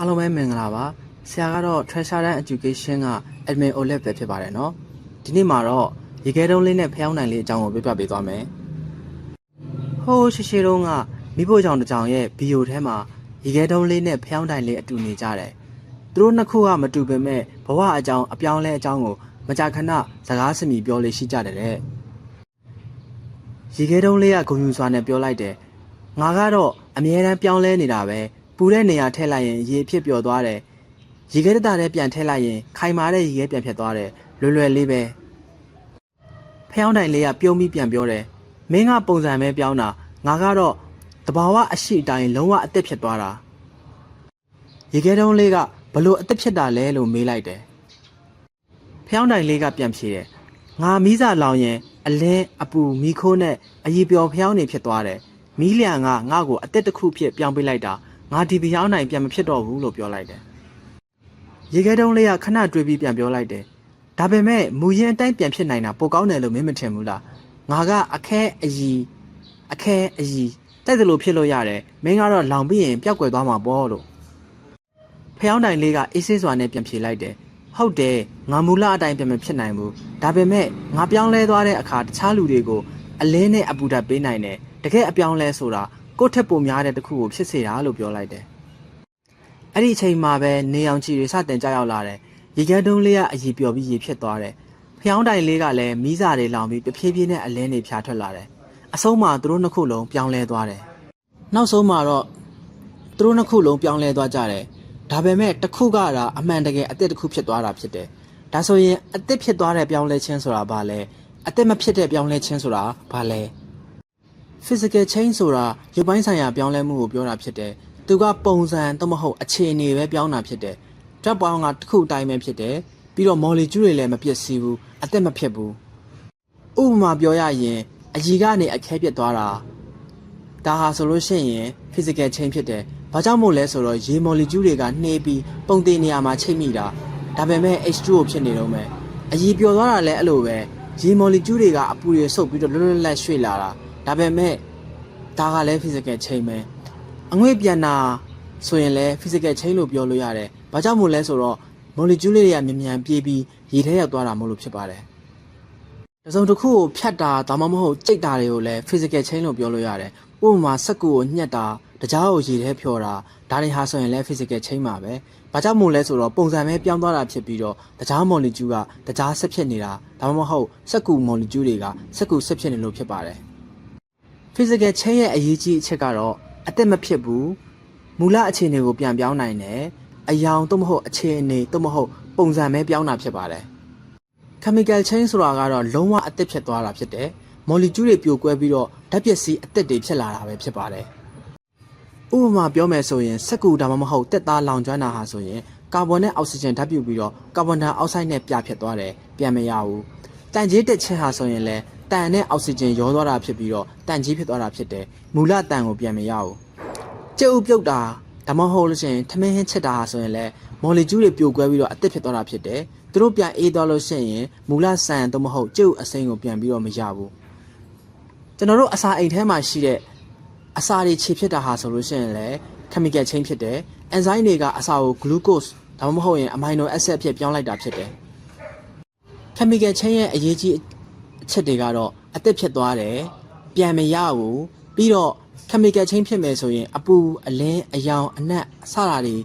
အားလုံးပဲမင်္ဂလာပါဆရာကတော့ Treasure and Education က Admin Olab ပဲဖြစ်ပါတယ်เนาะဒီနေ့မှာတော့ရေခဲတုံးလေးနဲ့ဖျောင်းနိုင်လေးအကြောင်းကိုပြပြပေးသွားမယ်ဟိုးရှိရှိတုံးကမိဖို့ကြောင့်တစ်ကြောင်ရဲ့ဘီယိုထဲမှာရေခဲတုံးလေးနဲ့ဖျောင်းနိုင်လေးအတူနေကြတယ်သူတို့နှစ်ခုကမတူပေမဲ့ဘဝအကြောင်းအပြောင်းလဲအကြောင်းကိုမကြာခဏစကားစမြည်ပြောလေးရှိကြတယ်တဲ့ရေခဲတုံးလေးကဂုံယူစွာနဲ့ပြောလိုက်တယ် ငါကတော့အမြဲတမ်းပြောင်းလဲနေတာပဲ ပူတဲ့နေရာထည့်လိုက်ရင်ရေဖြစ်ပျော်သွားတယ်ရေခဲတတာနဲ့ပြန်ထည့်လိုက်ရင်ခိုင်မာတဲ့ရေခဲပြန်ဖြစ်သွားတယ်လွယ်လွယ်လေးပဲဖျောင်းတိုင်လေးကပြုံးပြီးပြန်ပြောတယ်မင်းကပုံစံပဲပြောင်းတာငါကတော့တဘာဝအရှိအတိုင်းလုံးဝအသက်ဖြစ်သွားတာရေခဲတုံးလေးကဘလို့အသက်ဖြစ်တာလဲလို့မေးလိုက်တယ်ဖျောင်းတိုင်လေးကပြန်ဖြေတယ်ငါမီးစာလောင်ရင်အလင်းအပူမီးခိုးနဲ့အရီပျော်ဖျောင်းနေဖြစ်သွားတယ်မီးလျံကငါ့ကိုအသက်တစ်ခုဖြစ်ပြောင်းပေးလိုက်တာ ငါဒီပြောင်းနိုင်ပြန်မဖြစ်တော့ဘူးလို့ပြောလိုက်တယ်ရေခဲတုံးလေးကခဏတွေးပြီးပြန်ပြောလိုက်တယ်ဒါပေမဲ့မူရင်အတိုင်းပြန်ဖြစ်နိုင်တာပိုကောင်းတယ်လို့မင်းမထင်ဘူးလားငါကအခဲအยีအခဲအยีတိုက်တယ်လို့ဖြစ်လို့ရတယ်မင်းကတော့လောင်ပြီးရင်ပျောက်ကွယ်သွားမှာပေါ့လို့ဖျောင်းတိုင်လေးကအေးဆေးစွာနဲ့ပြန်ဖြေလိုက်တယ်ဟုတ်တယ်ငါမူလအတိုင်းပြန်မဖြစ်နိုင်ဘူးဒါပေမဲ့ငါပြောင်းလဲသွားတဲ့အခါတခြားလူတွေကိုအလင်းနဲ့အပူဓာတ်ပေးနိုင်တယ်တကယ်အပြောင်းလဲဆိုတာ ကိုယ့်ထက်ပိုများတဲ့တစ်ခုကိုဖြစ်စေတာလို့ပြောလိုက်တယ်အဲ့ဒီအချိန်မှာပဲနေအောင်ချီတွေစတင်ကြရောက်လာတယ်ရေခဲတုံးလေးကအည်ပျော်ပြီးရေဖြစ်သွားတယ်ဖျောင်းတိုင်လေးကလည်းမီးစာတွေလောင်ပြီးတဖြည်းဖြည်းနဲ့အလင်းတွေဖြာထွက်လာတယ်အဆုံးမှာသူတို့နှစ်ခုလုံးပြောင်းလဲသွားတယ်နောက်ဆုံးမှာတော့သူတို့နှစ်ခုလုံးပြောင်းလဲသွားကြတယ်ဒါပေမဲ့တစ်ခုကတာအမှန်တကယ်အသက်တစ်ခုဖြစ်သွားတာဖြစ်တယ်ဒါဆိုရင်အသက်ဖြစ်သွားတဲ့ပြောင်းလဲခြင်းဆိုတာဘာလဲအသက်မဖြစ်တဲ့ပြောင်းလဲခြင်းဆိုတာဘာလဲ physical change ဆိုတာရုပ်ပိုင်းဆိုင်ရာပြောင်းလဲမှုကိုပြောတာဖြစ်တယ်။သူကပုံစံသို့မဟုတ်အခြေအနေပဲပြောင်းတာဖြစ်တယ်။ drug ပေါင်းကတစ်ခုအတိုင်းပဲဖြစ်တယ်။ပြီးတော့ molecule တွေလည်းမပြည့်စည်ဘူး။အသက်မဖြစ်ဘူး။ဥပမာပြောရရင်အကြီးကနေအခဲပြတ်သွားတာဒါဟာဆိုလို့ရှိရင် physical change ဖြစ်တယ်။ဘာကြောင့်မို့လဲဆိုတော့ရေ molecule တွေကနှေးပြီးပုံသေးနေရာမှာချိတ်မိတာ။ဒါပေမဲ့ H2O ဖြစ်နေတော့မယ်။အကြီးပျော်သွားတာလည်းအဲ့လိုပဲ။ရေ molecule တွေကအပူတွေဆုပ်ပြီးတော့လွတ်လွတ်လပ်လပ်ရွှေ့လာတာ။ ဒါပေမဲ့ဒါကလည်း physical chain ပဲအငွေ့ပြန်တာဆိုရင်လည်း physical chain လို့ပြောလို့ရတယ်။ဘာကြောင့်မို့လဲဆိုတော့ molecule လေးတွေကမြန်မြန်ပြေးပြီးရေထဲရောက်သွားတာမို့လို့ဖြစ်ပါတယ်။တစုံတစ်ခုကိုဖြတ်တာဒါမှမဟုတ်ကြိတ်တာတွေကိုလည်း physical chain လို့ပြောလို့ရတယ်။ဥပမာစက်ကူကိုညှက်တာတကြားကိုရေထဲဖြော်တာဒါတွေဟာဆိုရင်လည်း physical chain ပါပဲ။ဘာကြောင့်မို့လဲဆိုတော့ပုံစံပဲပြောင်းသွားတာဖြစ်ပြီးတော့တကြား molecule ကတကြားဆက်ဖြစ်နေတာဒါမှမဟုတ်စက်ကူ molecule တွေကစက်ကူဆက်ဖြစ်နေလို့ဖြစ်ပါတယ်။ physical chain ရဲ့အရေးကြီးအချက်ကတော့အသက်မဖြစ်ဘူးမူလအခြေအနေကိုပြန်ပြောင်းနိုင်တယ်အယောင်သို့မဟုတ်အခြေအနေသို့မဟုတ်ပုံစံပဲပြောင်းတာဖြစ်ပါတယ် chemical chain ဆိုတာကတော့လုံးဝအသက်ဖြစ်သွားတာဖြစ်တယ် molecule တွေပြိုကွဲပြီးတော့ဓာတ်ပစ္စည်းအသက်တွေဖြစ်လာတာပဲဖြစ်ပါတယ်ဥပမာပြောမယ်ဆိုရင်စက္ကူဒါမှမဟုတ်တက်သားလောင်ကျွမ်းတာဟာဆိုရင်ကာဗွန်နဲ့အောက်ဆီဂျင်ဓာတ်ပြုတ်ပြီးတော့ကာဗွန်ဒိုင်အောက်ဆိုက်နဲ့ပြဖြစ်သွားတယ်ပြန်မရဘူးတန်ကြီးတက်ချက်ဟာဆိုရင်လည်း တန်နဲ့အောက်ဆီဂျင်ရောသွားတာဖြစ်ပြီးတော့တန်ကြီးဖြစ်သွားတာဖြစ်တယ်မူလတန်ကိုပြန်မရဘူးကျုပ်ပြုတ်တာဒါမှမဟုတ်လို့ရှိရင်ထမင်းဟင်းချက်တာဟာဆိုရင်လည်းမော်လီကျူးတွေပြိုကွဲပြီးတော့အသစ်ဖြစ်သွားတာဖြစ်တယ်သူတို့ပြန်အေးသွားလို့ရှိရင်မူလဆန်သို့မဟုတ်ကျုပ်အစိမ်းကိုပြန်ပြီးတော့မရဘူးကျွန်တော်တို့အစာအိမ်ထဲမှာရှိတဲ့အစာတွေခြေဖြစ်တာဟာဆိုလို့ရှိရင်လည်း chemical chain ဖြစ်တယ် enzyme တွေကအစာကို glucose ဒါမှမဟုတ်ရင် amino acid ဖြစ်ပြောင်းလိုက်တာဖြစ်တယ် chemical chain ရဲ့အရေးကြီး အချက်တွေကတော့အသက်ဖြစ်သွားတယ်ပြန်မရဘူးပြီးတော့ chemical chain ဖြစ်မယ်ဆိုရင် အပူအလင်းအယောင်အနက်အစတာတွေ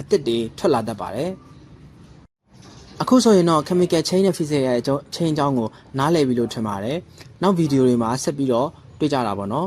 အသက်တွေထွက်လာတတ်ပါတယ်အခုဆိုရင်တော့ chemical chain နဲ့ physical ရဲ့အကြောင်း chain အကြောင်းကိုနားလည်ပြီလို့ထင်ပါတယ်နောက်ဗီဒီယိုတွေမှာဆက်ပြီးတော့တွေ့ကြတာပေါ့နော်